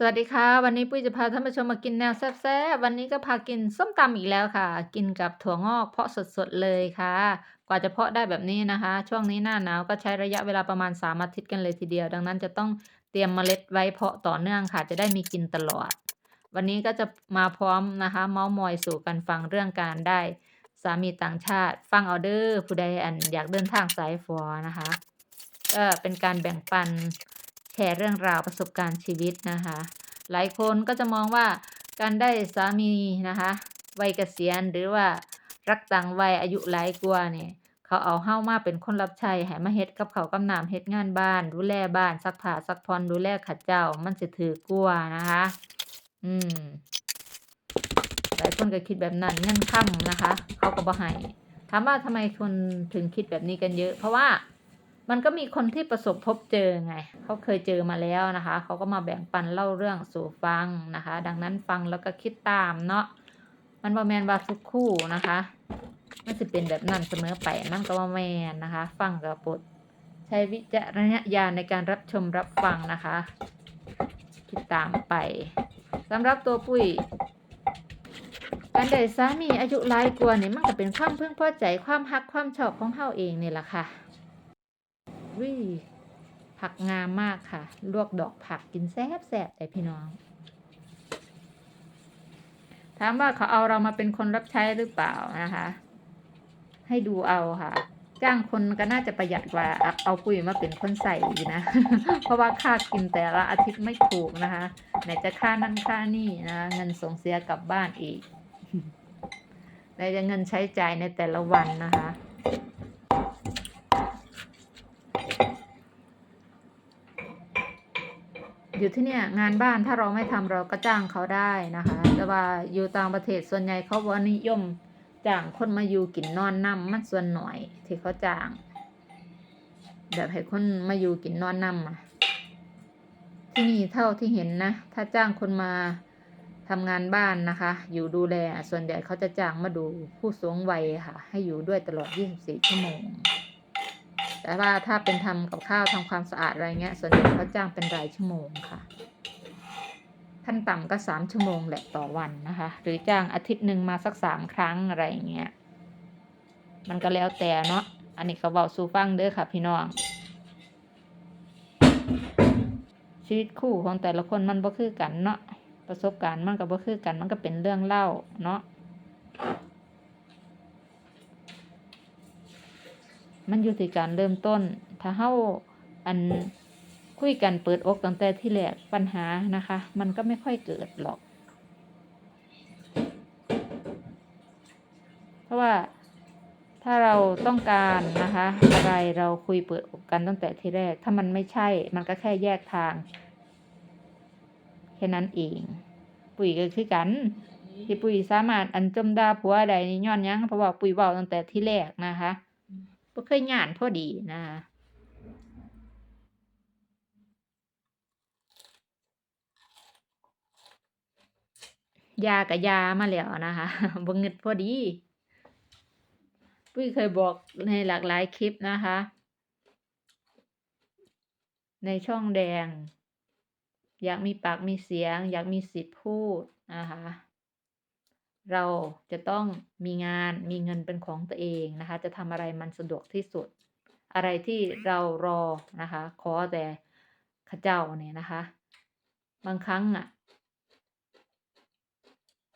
สวัสดีค่ะ วันนี้ปุ้ยจะพาท่านผู้ชมมากินแนวแซ่บๆวันนี้ก็พากินส้มตำอีกแล้วค่ะ กินกับถั่วงอกเพาะสดๆเลยค่ะ กว่าจะเพาะได้แบบนี้นะคะ ช่วงนี้หน้าหนาวก็ใช้ระยะเวลาประมาณ3อาทิตย์กันเลยทีเดียว ดังนั้นจะต้องเตรียมเมล็ดไว้เพาะต่อเนื่องค่ะ จะได้มีกินตลอด วันนี้ก็จะมาพร้อมนะคะ เมาท์มอยสู่กันฟังเรื่องการได้ สามีต่างชาติ ฟังเอเด้อผู้ใดอันอยากเดินทางสายฝอนะคะก็เป็นการแบ่งปัน ร์เรื่องราวประสบการณ์ชีวิตนะคะ หลายคนก็จะมองว่าการได้สามีนะคะวัยเกษียณหรือว่ารักต่างวัยอายุหลายกว่าเนี่ยเขาเอาเฮามาเป็นคนรับใช้ให้มาเฮ็ดกับเขากับน้ำเฮ็ดงานบ้าน ดูแลบ้านซักผ้าซักผ่อนดูแลเขาเจ้ามันสิถือกว่านะคะ อืมหลายคนก็คิดแบบนั้นเงินค่ำนะคะ เขาก็บ่ให้ถามว่าทำไมคนถึงคิดแบบนี้กันเยอะ เพราะว่า มันก็มีคนที่ประสบพบเจอไง เขาเคยเจอมาแล้วนะคะ เขาก็มาแบ่งปันเล่าเรื่องสู่ฟังนะคะ ดังนั้นฟังแล้วก็คิดตามเนาะ มันบ่แมนว่าทุกคู่นะคะ มันจะเป็นแบบนั้นเสมอไปมันก็บ่แมนนะคะ ฟังกับปดใช้วิจารณญาณในการรับชมรับฟังนะคะ คิดตามไปสำหรับตัวปุ้ยการได้สามีอายุหลายกว่านี่มันก็เป็นความเพึงพอใจความฮักความชอบของเฮาเองนี่แหละค่ะ วิผักงามมากค่ะ ลวกดอกผักกินแซ่บแซ่บแต่พี่น้อง ถามว่าเขาเอาเรามาเป็นคนรับใช้หรือเปล่านะคะ ให้ดูเอาค่ะ จ้างคนก็น่าจะประหยัดกว่า เอาปุ๋ยมาเป็นคนใส่อยู่นะ เพราะว่าค่ากินแต่ละอาทิตย์ไม่ถูกนะคะ ไหนจะค่านั่นค่านี่นะ เงินส่งเสียกลับบ้านอีกไหนจะเงินใช้จ่ายในแต่ละวันนะคะ อยู่ที่เนี่ยงานบ้านถ้าเราไม่ทำเราก็จ้างเขาได้นะคะ แต่ว่าอยู่ต่างประเทศส่วนใหญ่เขาว่านิยมจ้างคนมาอยู่กินนอนนำมันส่วนหน่อยที่เขาจ้าง แบบให้คนมาอยู่กินนอนนำอะที่นี่เท่าที่เห็นนะ ถ้าจ้างคนมาทำงานบ้านนะคะ อยู่ดูแล ส่วนใหญ่เขาจะจ้างมาดูผู้สูงวัยค่ะ ให้อยู่ด้วยตลอด 24 ชั่วโมง แต่ว่าถ้าเป็นทำกับข้าวทำความสะอาดอะไรเงี้ย ส่วนใหญ่เขาจ้างเป็นรายชั่วโมงค่ะ ขั้นต่ำก็สามชั่วโมงแหละต่อวันนะคะ หรือจ้างอาทิตย์หนึ่งมาสักสามครั้งอะไรเงี้ย มันก็แล้วแต่เนาะ อันนี้ก็เบาสู่ฟังเด้อค่ะ พี่น้อง ชีวิตคู่ของแต่ละคนมันบ่คือกันเนาะ ประสบการณ์มันก็บ่คือกัน มันก็เป็นเรื่องเล่าเนาะ มันอยู่ที่การเริ่มต้น ถ้าเฮาอันคุยกันเปิดอกตั้งแต่ที่แรกปัญหานะคะ มันก็ไม่ค่อยเกิดหรอก เพราะว่าถ้าเราต้องการนะคะ อะไรเราคุยเปิดอกกันตั้งแต่ที่แรก ถ้ามันไม่ใช่ มันก็แค่แยกทางแค่นั้นเอง ปุ๋ยก็คือกันที่ปุ๋ยสามารถอันจมดาผัวใดนี่ย้อนยังเพราะว่าปุ๋ยเว้าตั้งแต่ที่แรกนะคะ บ่เคยหยานพอดีนะคะยากับยามาแล้วนะคะบ่งึดพอดี ปุ้ยเคยบอกในหลากหลายคลิปนะคะ ในช่องแดง อยากมีปากมีเสียง อยากมีสิทธิ์พูดนะคะ เราจะต้องมีงานมีเงินเป็นของตัวเองนะคะ จะทำอะไรมันสะดวกที่สุด อะไรที่เรารอนะคะ ขอแต่ข้าเจ้าเนี่ยนะคะ บางครั้งอะ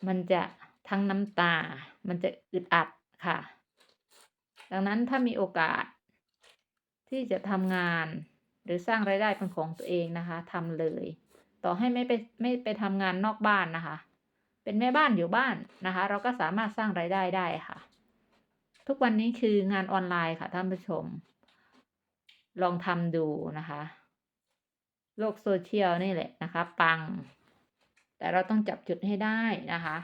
มันจะทั้งน้ำตา มันจะอึดอัดค่ะ ดังนั้นถ้ามีโอกาส ที่จะทำงานหรือสร้างรายได้เป็นของตัวเองนะคะทำเลย ต่อให้ไม่ไปไม่ไปทำงานนอกบ้านนะคะ เป็นแม่บ้านอยู่บ้านนะคะ เราก็สามารถสร้างรายได้ได้ค่ะ ทุกวันนี้คืองานออนไลน์ค่ะท่านผู้ชม ลองทำดูนะคะ โลกโซเชียลนี่แหละนะคะ ปัง แต่เราต้องจับจุดให้ได้นะคะ